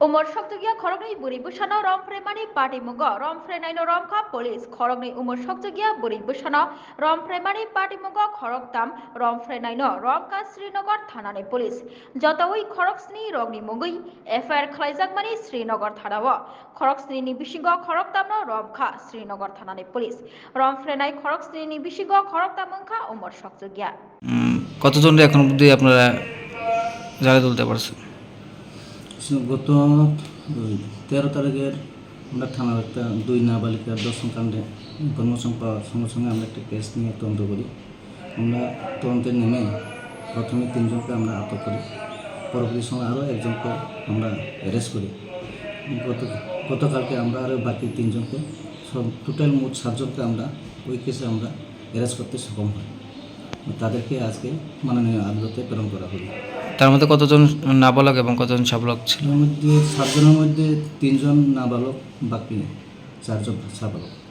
Umar Shoktugia Khorogni Buri Bushana Romfre Mani Party Mugo Romfre Naino Romka Police Khorogni Umar Shoktugia Buri Bushana Romfre Mani Party Mugo Khoroktam Romfre Naino Romka Srinagar Thanani Police Jotawi Khoroksni Rogni Mugui FIR Khlaijak Mani Srinagar Thanawa Khoroksni ni Bishigo Khoroktamno Romkha Srinagar Thanani Police Romfre Nai Khoroksni ni Bishigo Khoroktam Mungkha Umar Shoktugia উম, কতজন এখন অবধি আপনারা জায়গা তুলতে পারছেন গত তেরো তারিখের আমরা থানার একটা দুই নাবালিকার দর্শন কাণ্ডে ইনফরমেশন পাওয়ার সঙ্গে সঙ্গে আমরা একটা কেস নিয়ে তদন্ত করি। আমরা তদন্তে নেমে প্রথমে তিনজনকে আমরা আটক করি। পরবর্তী সময় আরও একজনকে আমরা অ্যারেস্ট করি। গত, গতকালকে আমরা আরও বাকি তিনজনকে, সব টোটাল মোট সাতজনকে আমরা ওই কেসে আমরা অ্যারেস্ট করতে সক্ষম হই। তাদেরকে আজকে মাননীয় আদালতে প্রেরণ করা হলো। তার মধ্যে কতজন নাবালক এবং কতজন সাবালক ছিল? মধ্যে সাতজনের মধ্যে তিনজন নাবালক বাকি চারজন সাবালক।